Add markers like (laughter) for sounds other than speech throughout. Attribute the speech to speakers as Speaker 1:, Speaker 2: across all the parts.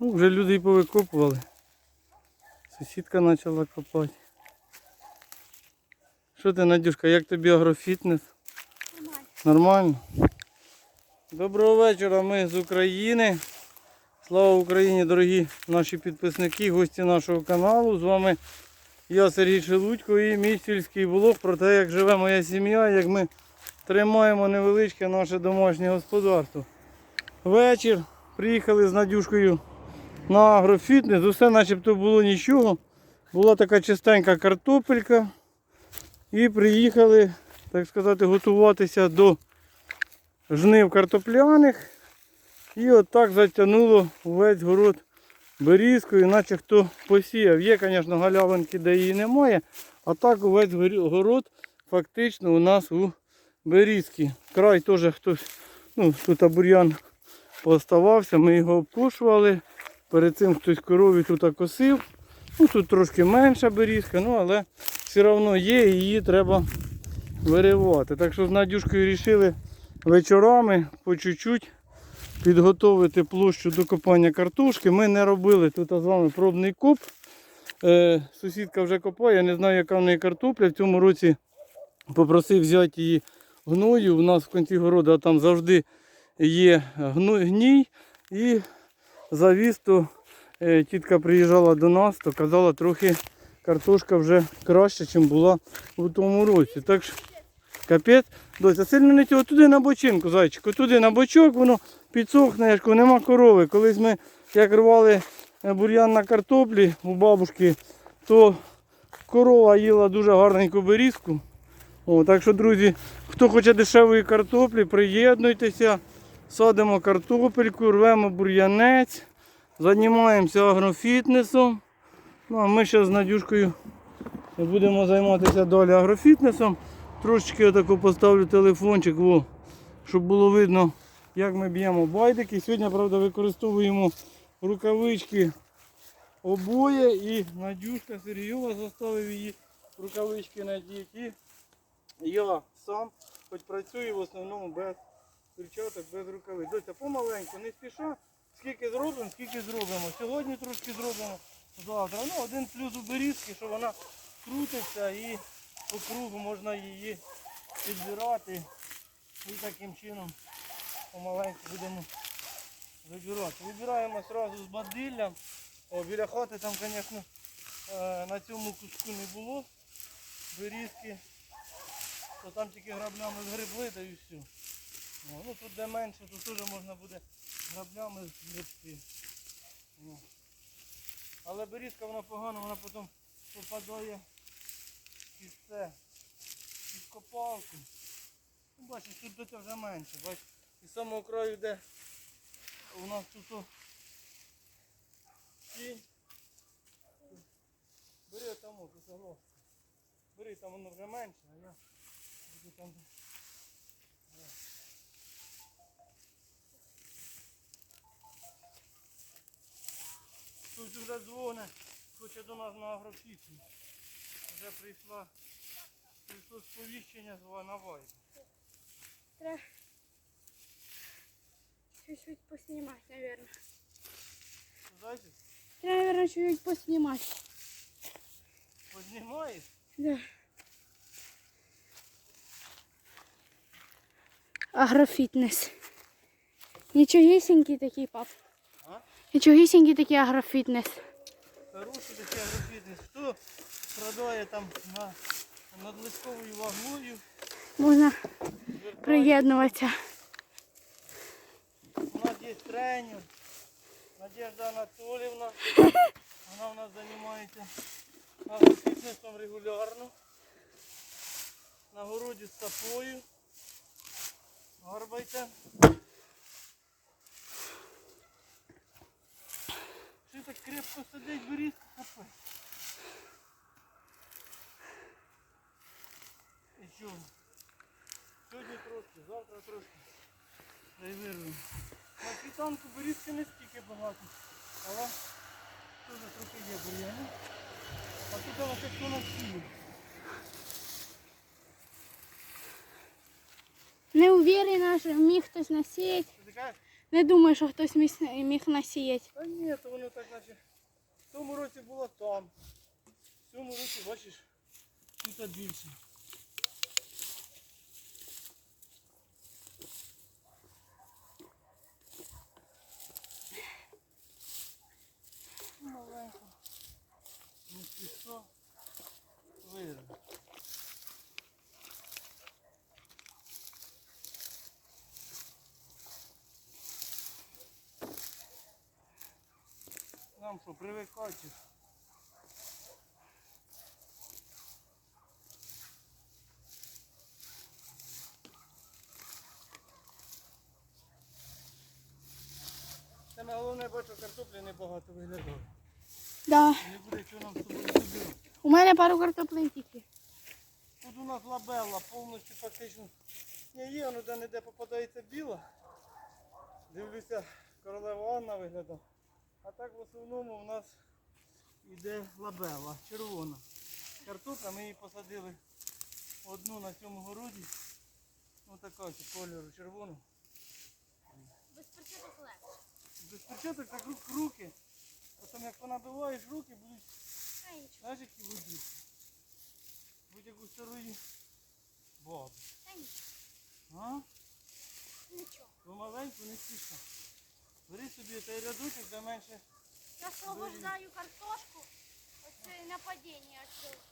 Speaker 1: Ну, вже люди і повикопували. Сусідка почала копати. Що ти, Надюшка, як тобі агрофітнес? Нормально. Доброго вечора, ми з України. Слава Україні, дорогі наші підписники, гості нашого каналу. З вами я Сергій Шелудько і мій сільський блог про те, як живе моя сім'я, як ми тримаємо невеличке наше домашнє господарство. Вечір. Приїхали з Надюшкою на агрофітнес. Усе начебто було нічого. Була така чистенька картопелька. І приїхали, так сказати, готуватися до жнив картопляних. І отак затягнуло увесь город берізкою, наче хто посіяв. Є, звісно, галявинки, де її немає. А так увесь город фактично у нас у берізки. Край теж хтось, ну тут бур'ян пооставався, ми його обкошували. Перед цим хтось корові тут косив. Ну тут трошки менша берізка, ну але все одно є її треба виривати. Так що з Надюшкою вирішили вечорами по чуть-чуть підготовити площу до копання картошки. Ми не робили тут з вами пробний коп. Е, сусідка вже копає, я не знаю, яка в неї картопля. В цьому році попросив взяти її гною. У нас в кінці городу там завжди є гній. І завіз, то е, тітка приїжджала до нас, то казала, трохи картошка вже краще, ніж була у тому році. Так що капець. Дося, сильно не цього туди на бочинку, зайчику, туди на бочок, воно підсохне, я ж нема корови. Колись ми як рвали е, бур'ян на картоплі у бабушки, то корова їла дуже гарненьку берізку. О, так що, друзі, хто хоче дешевої картоплі, приєднуйтеся, садимо картопельку, рвемо бур'янець, займаємося агрофітнесом. Ну, а ми ще з Надюшкою будемо займатися далі агрофітнесом. Трошечки отако поставлю телефончик, во, щоб було видно, як ми б'ємо байдики. Сьогодні, правда, використовуємо рукавички обоє і Надюшка Сергійова заставив її рукавички надіти. І я сам, хоч працюю в основному без перчаток, без рукавиць. Доця помаленьку, не спіша. Скільки зробимо, скільки зробимо. Сьогодні трошки зробимо завтра. Ну, один плюс у берізки, що вона крутиться і по кругу можна її підбирати. І таким чином помаленьку будемо вибирати. Вибираємо одразу з бадиллям. О, біля хати там, звісно, е, на цьому куску не було берізки. То там тільки граблями згребли та і все. Ну тут де менше, то теж можна буде граблями згребти. Але берізка вона погана, вона потім попадає під це, під копалку. Ну, бачиш, тут до цього вже менше, бачиш. І з самого краю, де у нас тут тінь. Бери там, о, тут согласно. Бери, там воно вже менше, а я буду там. Тут вже дзвоне, хоче до нас на агрофітні. Вже прийшла прийшло сповіщення з на вайб.
Speaker 2: Треба чуть-чуть наверное.
Speaker 1: Знаєте,
Speaker 2: Треба, наверное, чуть-чуть поснимать.
Speaker 1: познімаєш?
Speaker 2: Да. Агрофітнес. Нічогісінький такий, пап.
Speaker 1: А?
Speaker 2: Нічогісінький такий агрофітнес.
Speaker 1: Хороший такий агрофітнес. Хто продає там на, над листковою вагою,
Speaker 2: Можна
Speaker 1: звертає.
Speaker 2: приєднуватися.
Speaker 1: У нас є тренер, Надежда Анатолівна. (laughs) Вона у нас займається агрофітнесом регулярно. На городі з сапою. Горбайте. Так крепко сидить, беріть капець. І що? Сьогодні трошки, завтра трошки. Дай вирвемо. На світанку берізки не стільки багато, але теж трохи є бур'яни. А тут вона то на сілі.
Speaker 2: Не уверена, що міг хтось насіяти.
Speaker 1: Ти кажеш?
Speaker 2: Не думаю, що хтось міг, насіяти.
Speaker 1: Та ні, то воно так наче. В тому році було там. В цьому році, бачиш, тут більше. Маленько. Ну ти що? Нам що, привикати? Саме головне, бачу, картоплі небагато виглядає.
Speaker 2: Да.
Speaker 1: Не буде чого нам з собою собі.
Speaker 2: У мене пару картоплин тільки.
Speaker 1: Тут у нас лабелла повністю фактично. Ні, є, воно де-не-де попадається біла. Дивлюся, королева Анна виглядає. А так в основному у нас йде лабела, червона. Картопля ми її посадили одну на цьому городі. Ось така ось кольору червону.
Speaker 2: Без перчаток легше.
Speaker 1: Без перчаток так руки. Потім як понабиваєш руки, будуть знаєш, які воді. Будь як у старої баби. А?
Speaker 2: Нічого.
Speaker 1: Ну маленьку не спіша. Бери собі цей рядочок, де менше.
Speaker 2: Я освобождаю картошку. Оце нападіння отсюда.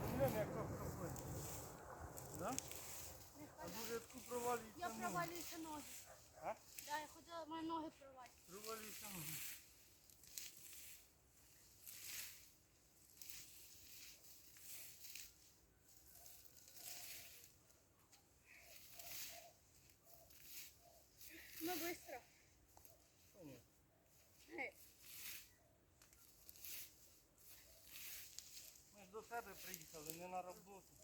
Speaker 1: Подивляємо, як капка Да? А дуже таку провалюється
Speaker 2: Я
Speaker 1: ноги.
Speaker 2: провалююся ноги.
Speaker 1: А?
Speaker 2: Да, я хотіла мої ноги провалити.
Speaker 1: Провалюється ноги.
Speaker 2: Ну, швидко.
Speaker 1: Понятно. Ми ж до себе приїхали, не на роботу.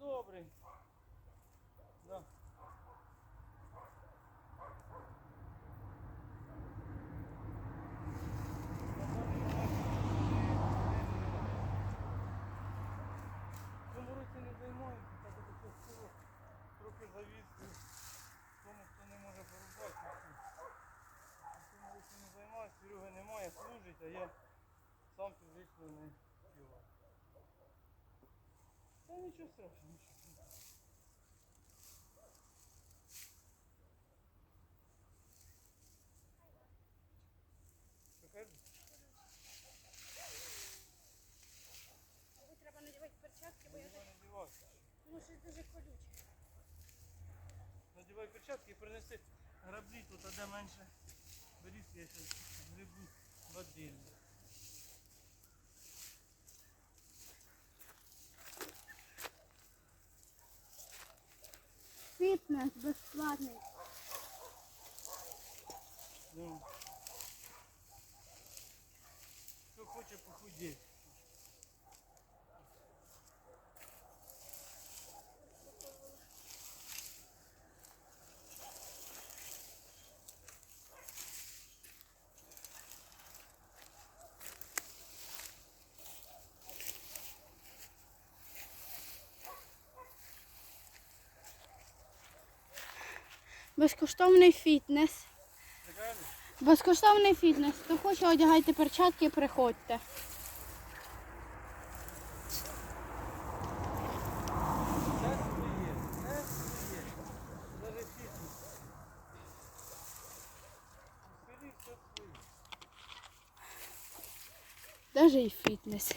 Speaker 1: Добрий. Да. Цьому році не займаюся, так от це трохи завіс тому, хто не може порубати. Цьому році не займаюся, Сереги немає, служить, а я сам фізично не Та нічого страшного, нічого. Покажи.
Speaker 2: Треба надівати перчатки, бо я
Speaker 1: Його надівайся.
Speaker 2: ну, щось дуже колюче.
Speaker 1: Надівай перчатки і принеси граблі тут, а де менше. Беріть, я зараз грибу бадильник.
Speaker 2: Фітнес бесплатный.
Speaker 1: Ну. хоче похудіти.
Speaker 2: Безкоштовний фітнес. Безкоштовний фітнес. Хто хоче, одягайте перчатки,
Speaker 1: і приходьте. Даже
Speaker 2: і фітнес.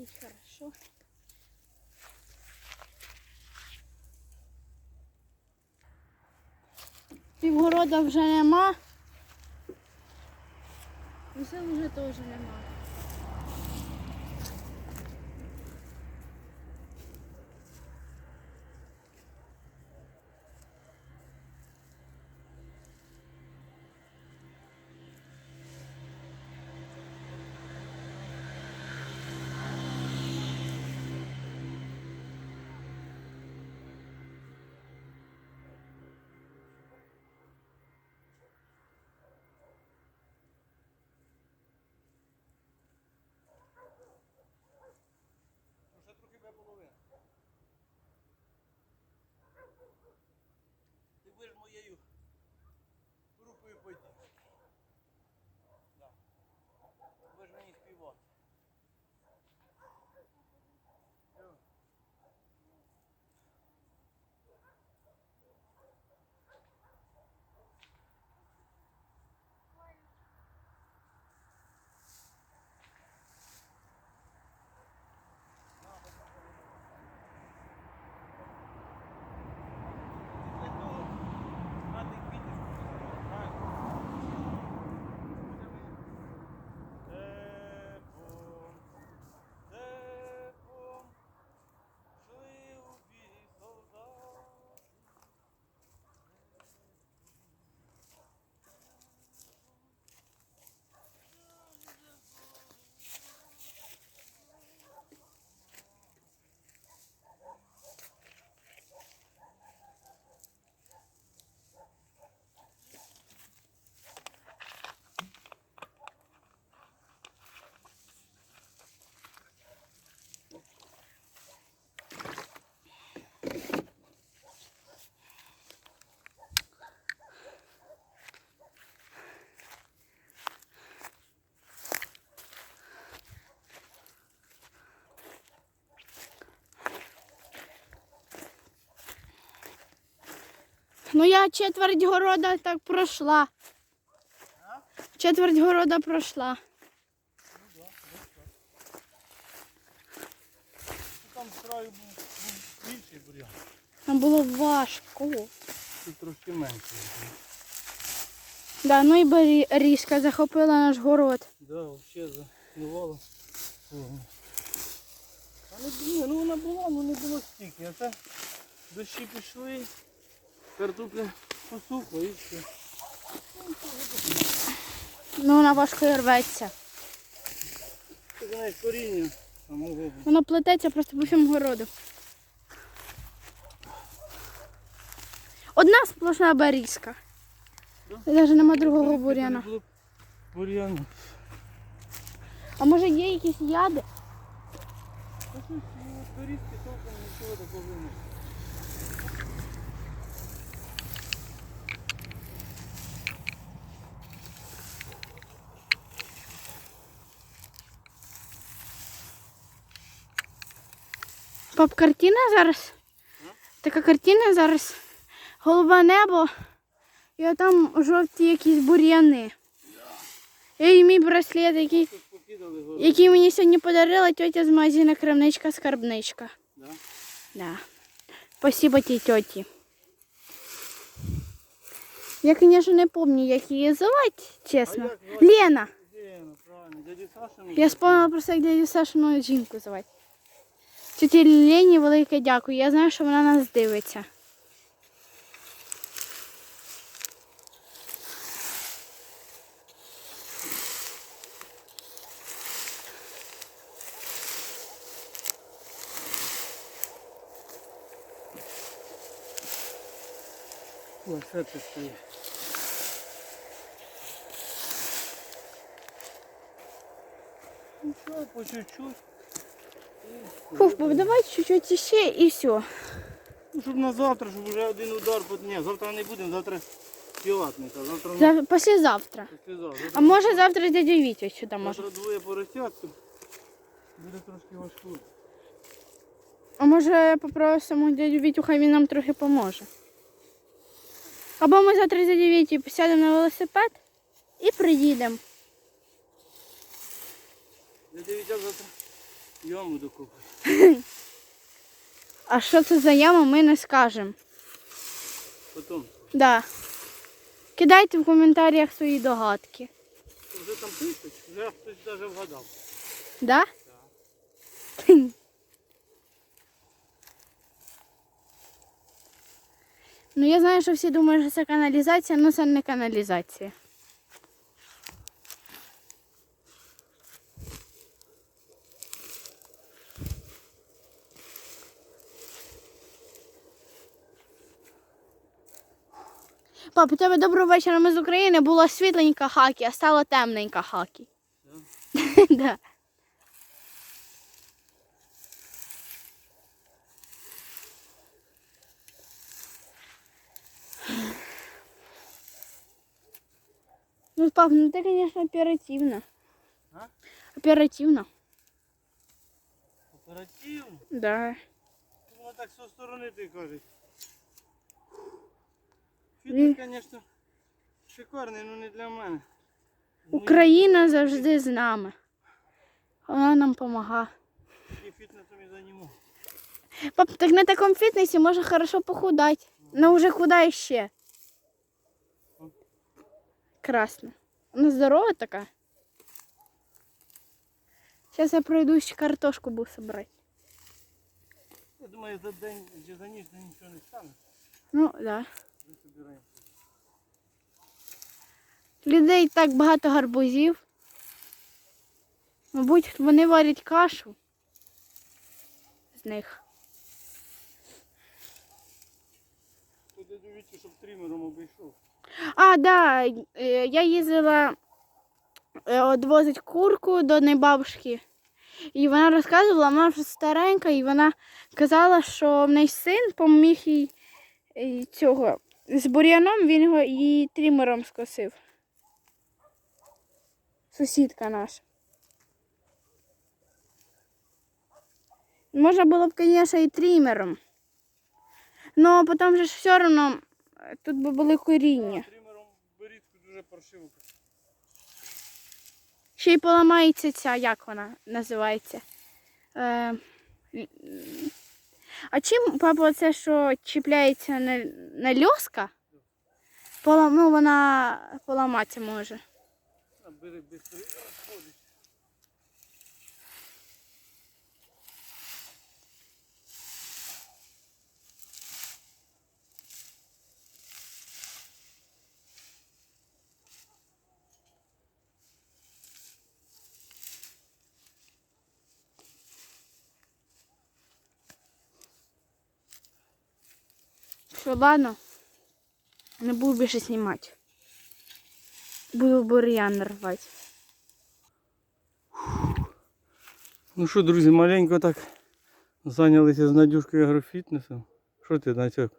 Speaker 2: Сидіть хорошо. Півгорода вже нема. Усе вже теж нема.
Speaker 1: Ну
Speaker 2: я четверть города так пройшла. Четверть города пройшла.
Speaker 1: Там з краю був, більший бур'ян.
Speaker 2: Там було важко.
Speaker 1: Тут трошки менше.
Speaker 2: Да, ну і барі- різка захопила наш город.
Speaker 1: Да, взагалі загнувало. повністю. А ні, ну вона була, ну не було стільки. А це дощі пішли, картопля посухла і все.
Speaker 2: Ну вона важко і рветься.
Speaker 1: Це знаєш коріння самого.
Speaker 2: Воно плететься просто по всьому городу. Одна сплошна берізка.
Speaker 1: Да?
Speaker 2: Навіть нема другого бур'яна.
Speaker 1: було.
Speaker 2: А може є якісь яди?
Speaker 1: Щось ну, толком нічого такого немає.
Speaker 2: Пап, картина зараз. Така картина зараз. Голубе небо. І там жовті якісь бур'яни. І мій браслет, який, який мені сьогодні подарила тетя з магазину крамничка скарбничка.
Speaker 1: Да?
Speaker 2: Да. Спасибо тій тьоті. Я, звісно, не пам'ятаю, як її звати, чесно. Лена.
Speaker 1: Саша.
Speaker 2: Я вспомнила просто, як дядю Сашину жінку звати. Тіті Лені велике дякую. Я знаю, що вона нас дивиться.
Speaker 1: Ось це стоїть. Ну по чуть-чуть.
Speaker 2: Фух, пап, давай чуть-чуть ще і все.
Speaker 1: Ну, щоб на завтра, щоб вже один удар. бо- Ні, завтра не будемо, завтра піватника. Завтра, ну,
Speaker 2: За, післязавтра.
Speaker 1: післязавтра.
Speaker 2: А може завтра дядю Вітю сюди може.
Speaker 1: Завтра двоє поросятку. Буде трошки важко.
Speaker 2: А може попросимо дядю Вітю, хай він нам трохи поможе. Або ми завтра з дядю Вітю сядемо на велосипед і приїдемо.
Speaker 1: Я дивіться завтра яму докопаю.
Speaker 2: А що це за яма, ми не скажемо.
Speaker 1: Потім.
Speaker 2: Да. Кидайте в коментарях свої догадки.
Speaker 1: Вже там пишуть, вже хтось навіть вгадав.
Speaker 2: Да? (laughs) Ну я знаю, що всі думають, що це каналізація, але це не каналізація. Пап, у тебе доброго вечора. Ми з України була світленька хакі, а стала темненька хакі. (laughs) Да. Ну, пап, ну ты, конечно, оперативно.
Speaker 1: А?
Speaker 2: Оперативно.
Speaker 1: Оперативно.
Speaker 2: Да.
Speaker 1: Воно так зі сторони ти кажеш. Фітнес, звісно, шикарний, але не для мене.
Speaker 2: Україна завжди з нами. Вона нам допомагає.
Speaker 1: І фітнесом і займу.
Speaker 2: Пап, так на такому фітнесі можна хорошо похудати. Ну вже куди ще? Красно. Вона здорова така. Зараз я пройдусь картошку буду собирати.
Speaker 1: Я думаю, за день за ніч нічого не стане.
Speaker 2: Ну, да. Людей так багато гарбузів. Мабуть, вони варять кашу з них.
Speaker 1: Туди дивіться, щоб тримером обійшов.
Speaker 2: А, да, е, я їздила е, одвозить курку до одної бабушки. І вона розказувала, вона вже старенька, і вона казала, що в неї син поміг їй е, цього з бур'яном, він його її трімером скосив. Сусідка наша. Можна було б, звісно, і трімером. Но потім же ж все одно е, тут би були коріння.
Speaker 1: Тримером берітку дуже паршиво.
Speaker 2: Ще й поламається ця, як вона називається. Е, а чим, папа, це що чіпляється на, на льоска? Полам, ну, вона поламатися може.
Speaker 1: Бери, бери
Speaker 2: Все, ладно. Не буду більше знімати. Буду бур'ян рвати.
Speaker 1: Ну що, друзі, маленько так зайнялися з Надюшкою агрофітнесом. Що ти, Натяк?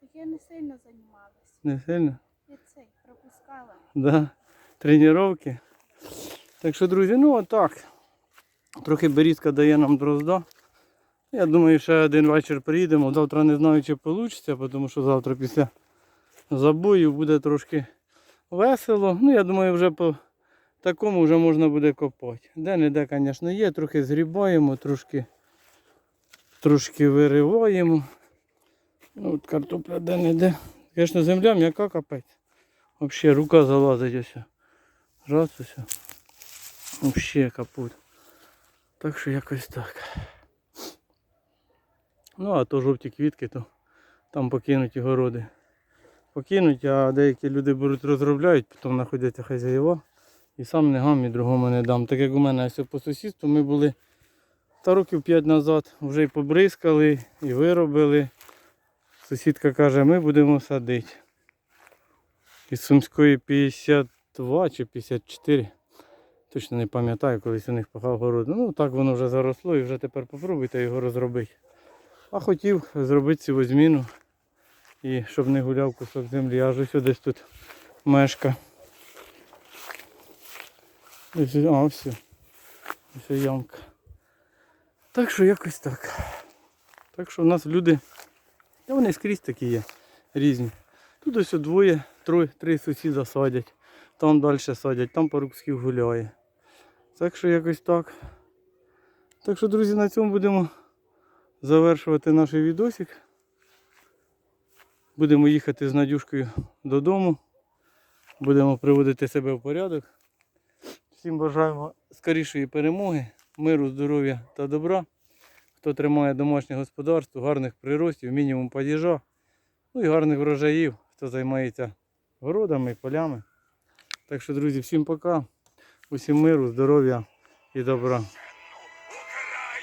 Speaker 2: Так я не сильно займалася.
Speaker 1: Не сильно?
Speaker 2: Я цей пропускала.
Speaker 1: Да. Тренування. Так що, друзі, ну отак. Трохи берізка дає нам дрозда. Я думаю, ще один вечір приїдемо. Завтра не знаю, чи вийде, тому що завтра після забою буде трошки весело. Ну, я думаю, вже по такому вже можна буде копати. Де-не-де, звісно, є, трохи згрібаємо, трошки, трошки вириваємо. Ну, от картопля де-не-де. Звісно, земля м'яка капець. Взагалі рука залазить ось. Раз ось. Взагалі капут. Так що якось так. Ну, а то жовті квітки, то там покинуті городи. Покинуть, а деякі люди беруть, розробляють, потім знаходяться хазяєва. І сам не гам, і другому не дам. Так як у мене ось по сусідству ми були та років 5 назад, вже й побризкали, і виробили. Сусідка каже, ми будемо садити. Із Сумської 52 чи 54. Точно не пам'ятаю, колись у них пахав город. Ну так воно вже заросло і вже тепер попробуйте його розробити. А хотів зробити цю зміну. І щоб не гуляв кусок землі, аж ось десь тут мешка. А, все. Ось ямка. Так що якось так. Так що в нас люди, та вони скрізь такі є, різні. Тут ось двоє, троє, три сусіда садять, там далі садять, там парубських гуляє. Так що якось так. Так що, друзі, на цьому будемо завершувати наш відосик. Будемо їхати з Надюшкою додому. Будемо приводити себе в порядок. Всім бажаємо скорішої перемоги, миру, здоров'я та добра. Хто тримає домашнє господарство, гарних приростів, мінімум падіжа, ну і гарних врожаїв, хто займається городами, полями. Так що, друзі, всім пока. Усім миру, здоров'я і добра.